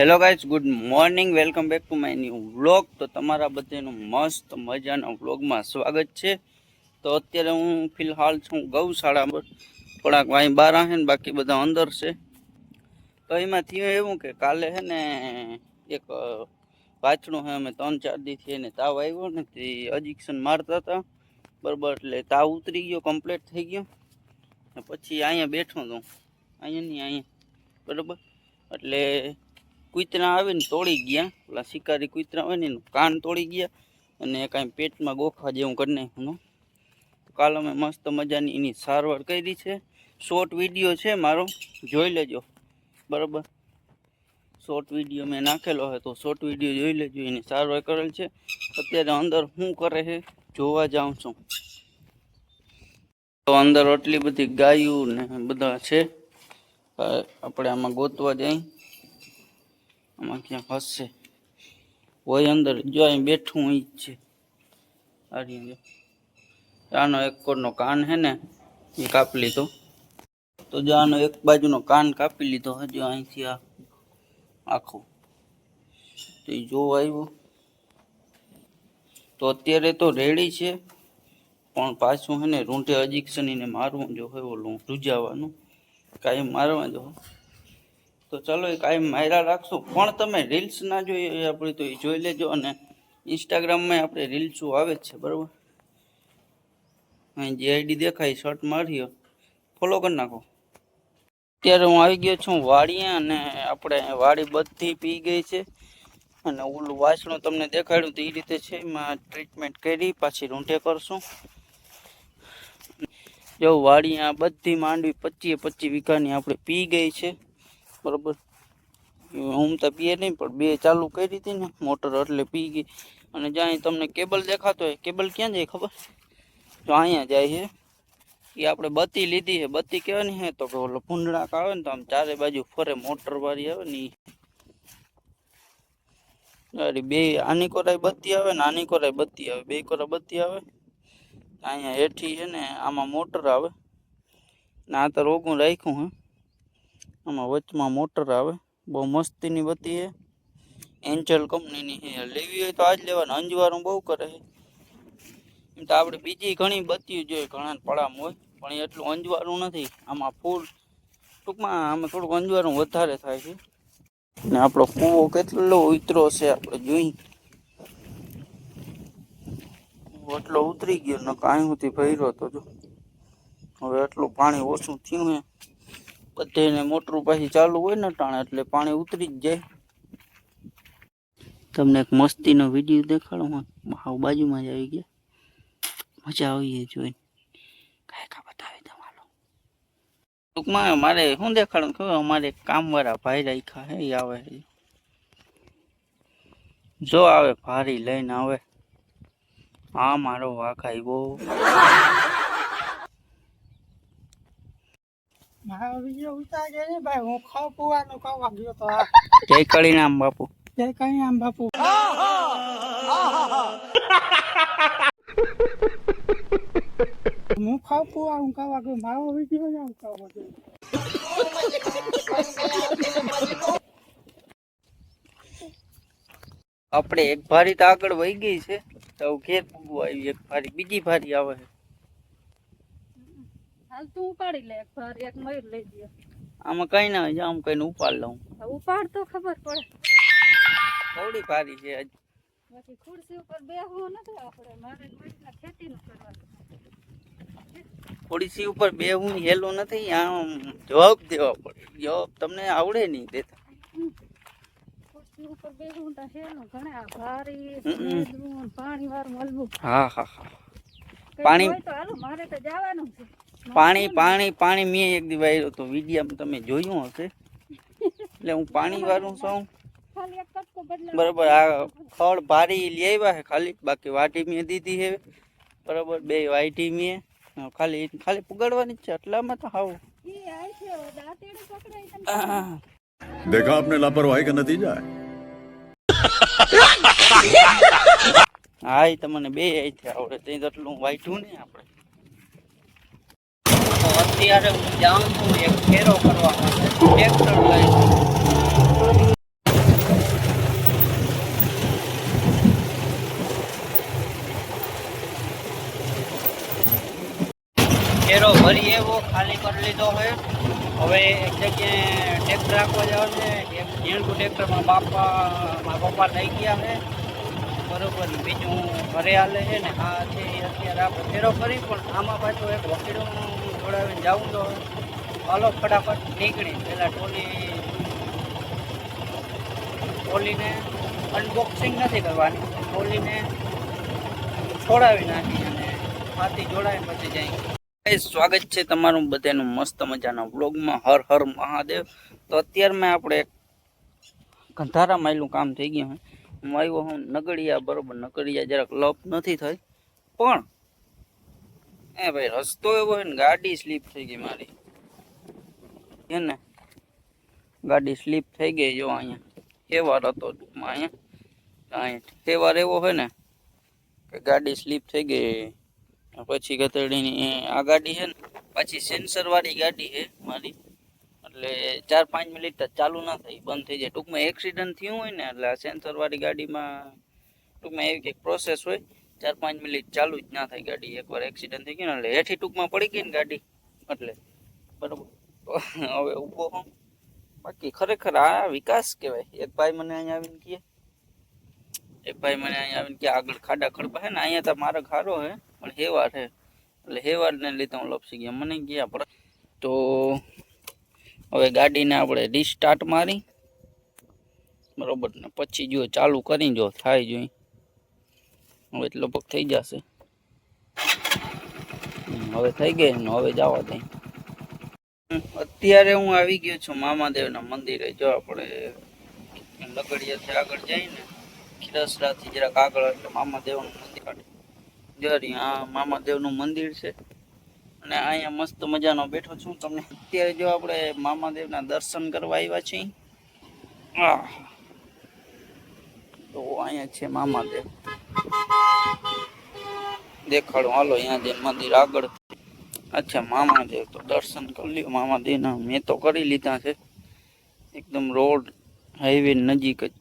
Hello guys good morning welcome back to my new vlog તો તમારા બધાનું મસ્ત મજાના વ્લોગમાં સ્વાગત છે. તો અત્યારે હું ફિલહાલ છું ગૌશાળા થોડાક અહીં બહાર આવે ને બાકી બધા અંદર છે. તો એમાં થયું એવું કે કાલે છે ને એક વાછડું છે અમે ત્રણ ચાર દીથી એને તાવ આવ્યો ને તે અજિક્શન મારતા હતા. બરાબર, એટલે તાવ ઉતરી ગયો કમ્પ્લીટ થઈ ગયો. ને પછી અહીંયા બેઠો હતો અહીંયા નહીં અહીંયા. બરાબર? એટલે કૂતરા આવે ને તોડી ગયા. પેલા શિકારી કૂતરા હોય ને એનું કાન તોડી ગયા અને કાંઈ પેટમાં ગોખવા જેવું કરી નાખ્યું કાલ અમે મસ્ત મજાની એની સારવાર કરી છે. શોર્ટ વીડિયો છે મારો. જોઈ લેજો. બરાબર? શોર્ટ વીડિયો મેં નાખેલો હોય તો શોર્ટ વીડિયો જોઈ લેજો. એની સારવાર કરેલ છે. અત્યારે અંદર શું કરે છે જોવા જાઉં છું. તો અંદર આટલી બધી ગાયું ને બધા છે. આપણે આમાં ગોતવા જઈ આમાં ક્યાં ફસશે હોય અંદર જો અહીં બેઠું અહીં જ છે. આનો એક કોડનો કાન હે ને, એ કાપી લીધો. તો જો આનો એક બાજુનો કાન કાપી લીધો હજુ અહીંથી આ આખો. તો એ જોવા આવ્યો. તો અત્યારે તો રેડી છે, પણ પાછું હે ને, રૂંઢે અજીક્ષનીને મારવું જો હોય ઓલું રૂજાવાનું. કાંઈ મારવા જો. તો ચલો એ કાંઈ માયરા રાખશું. પણ તમે રીલ્સ ના જોઈએ આપણે, તો એ જોઈ લેજો અને ઇન્સ્ટાગ્રામમાં આપણે રીલ્સો આવે જ છે, બરાબર? અહીં જે આઈડી દેખાય શર્ટ માર્યો. ફોલો કરી નાખો. અત્યારે હું આવી ગયો છું વાડીએ અને આપણે વાડી બધી પી ગઈ છે. અને ઓલું વાસણું તમને દેખાડ્યું તો એ રીતે છે. એમાં ટ્રીટમેન્ટ કરી, પાછી રૂંઢે કરશું. જો વાડી આ બધી માંડવી પચીએ પચીસ વીઘાની આપણે પી ગઈ છે. બરોબર. હું તો પીએ નહીં, પણ બે ચાલુ કરી હતી ને, મોટર એટલે પી ગઈ. અને જ્યાં તમને કેબલ દેખાતો હોય, કેબલ ક્યાં જાય ખબર? તો અહીંયા જાય છે. એ આપણે બત્તી લીધી છે, બત્તી કહેવાની છે, તો કે ઓલો ભૂંડળાક આવે ને તો આમ ચારે બાજુ ફરે, મોટર વાળી આવે ને. અરે બે, આની કોરાય બત્તી આવે ને આની કોરાય બત્તી આવે, બે કોરા બત્તી આવે. અહીંયા હેઠી છે ને, આમાં મોટર આવે. ને આ તો રોગું રાખ્યું હે. આમાં વચમાં મોટર આવે. બહુ મસ્તીની બત્તી છે. એન્જલ કંપનીની છે. લેવી હોય તો આજ લેવાનું. અંજવારું બહુ કરે છે. એમ તો આપણે બીજી ઘણી બત્તીઓ જોઈએ. ઘણા પડામાં હોય. પણ એટલું અંજવારું નથી. આમાં ફૂલ ટૂંકમાં આમાં થોડુંક અંજવારું વધારે થાય છે. ને આપણો કૂવો કેટલો ઉતરો છે આપણે જોઈ. એટલો ઉતરી ગયો ને કાંઈ સુધી ભર્યો હતો જો. હવે એટલું પાણી ઓછું થયું હે. બધાને મોટરું પાછી ચાલુ હોય ને ટાણે એટલે પાણી ઉતરી જ જાય. તમને એક મસ્તીનો વીડિયો દેખાડો હાવ બાજુમાં જ આવી ગયા. મજા આવી જોઈને. કાંઈ કા બતાવી દઉં ટૂંકમાં મારે શું દેખાડું ખબર? અમારે કામવાળા ભાઈ રાખ્યા હે એ આવે જો આવે, ભારી લઈને આવે. હા મારો વાઘ આવ્યો. મારો કળી નામ ને ભાઈ હું ખાવ પીવાનું ખાવા ગયો તો આ જય બાપુ. જય કળી નામ બાપુ. હું ખાવ પુઆ હું ખાવ ગયો મારો વીડિયો ને હું ખાવ આપણે એક ભારી તો આગળ વહી ગઈ છે. તો ઘેર આવી એક ભારી બીજી ભારી આવે છે. હાલ તું ઉપાડી લે એક ભાર એક મયુર લઈ દે આમાં કઈ ના હોય આમ કઈને ઉપાડ લઉં. ઉપાડ તો ખબર પડે. થોડી ભારી છે. બાકી ખુરશી ઉપર બેહવું નથી આપણે મારે કોઈકના ખેતીનું કરવાનું થોડી ઉપર બે હું હેલું નથી આમ જવાબ દેવા પડે. જવાબ તમને આવડે નહીં દેતા. ખુરશી ઉપર બેહવું તો હેનું ઘણા ભારી હમ. પાણી વાર મળવું હા હા હા. પાણી- તો હાલો મારે તો જવાનું છે. પાણી પાણી પાણી મેં એક દી વાયરો તો વિડીયામાં તમે જોયું હશે. એટલે હું પાણી વાળું છું. બરાબર આ ખડ ભારી લઈ આવ્યા છે ખાલી. બાકી વાટી મેં દીધી છે. બરાબર બે વાટી મેં. ખાલી ખાલી પુગાડવાની છે. એટલામાં તો હાવ. દેખા આપને લાપરવાહી કે નતીજા હાય તમને બે આઈ આવડે ત્યાં જેટલું વાઈટું ને આપણે. અત્યારે હું જાઉં છું એક ફેરો કરવા માટે. ટ્રેક્ટર લઈને. ફેરો ભરી એવો, ખાલી કરી લીધો હોય હવે એક જગ્યાએ ટેક્ટર રાખવા જાવ છે. એક ઝીણકું ટ્રેક્ટર મારા બાપા, મારા પપ્પા લઈ ગયા છે. બરોબર, બીજું ઘરે હાલે છે ને આ છે અત્યારે આપણે ફેરો ફરી પણ આમાં પાછું એક વકીલોનું જોડાવીને જવું તો હાલો ફટાફટ નીકળી. પેલા ટોલી ટોલીને અનબોક્સિંગ નથી કરવાની. ટોલીને છોડાવી નાખી અને હાથી જોડાવી પછી જાય. સ્વાગત છે તમારું બધાનું મસ્ત મજાના વ્લોગમાં. હર હર મહાદેવ. તો અત્યારમાં આપણે એક માયલું કામ થઈ ગયું હું આવ્યો હું નગડિયા બરોબર નગડિયા જરાક લપ નથી થઈ. પણ એ ભાઈ રસ્તો એવો હોય ને ગાડી સ્લીપ થઈ ગઈ મારી. છે ને? ગાડી સ્લીપ થઈ ગઈ જો અહીંયા. હેવાર હતો ટૂંકમાં અહીંયા. અહીંયા હેવાર એવો હોય ને કે ગાડી સ્લીપ થઈ ગઈ. પછી ગતરડીની આ ગાડી છે ને, પછી સેન્સરવાળી ગાડી છે મારી. એટલે ચાર પાંચ મિનિટ ચાલુ ના થઈ બંધ થઈ જાય. ટૂંકમાં એક્સિડન્ટ થયું હોય ને, એટલે આ સેન્સરવાળી ગાડીમાં ટૂંકમાં એવી કંઈક પ્રોસેસ હોય. ચાર પાંચ મિનિટ ચાલુ જ ના થાય ગાડી. એકવાર એક્સિડન્ટ થઈ ગયો એટલે હેઠી ટૂંકમાં પડી ગઈ ને ગાડી. એટલે બરોબર. હવે ઊભો હું. બાકી ખરેખર આ વિકાસ કહેવાય. એક ભાઈ મને અહીંયા આવીને કહે. એક ભાઈ મને અહીંયા આવીને કે આગળ ખાડા ખડબા હે ને, અહીંયા તો મારો ખારો હે, પણ હેવાર હે. એટલે હેવારને લીધે હું લપસી ગયા. મને ગયા પણ તો હવે ગાડીને આપણે રિસ્ટાર્ટ મારી. બરોબર. ને પછી જો ચાલુ કરી જો થાય જોઈ. હવે એટલો પગ થઈ જશે. હવે થઈ ગઈ ને હવે જવા દઈ અત્યારે હું આવી ગયો છું મામાદેવના મંદિરે. જો આપણે લગડિયાથી આગળ જઈને ખીરસરાથી જરાક આગળ એટલે મામાદેવનું મંદિર જરી આ મામાદેવનું મંદિર છે અને અહીંયા મસ્ત મજાનો બેઠો છું. તમને અત્યારે જો આપણે મામાદેવના દર્શન કરવા આવ્યા છીએ. તો અહીંયા છે મામાદેવ. દેખાડો. હાલો, અહીંયા જઈને મંદિર આગળ. અચ્છા મામાદેવ તો દર્શન કરી લ્યો. મામાદેવના મેં તો કરી લીધા છે. એકદમ રોડ હાઈવે નજીક જ.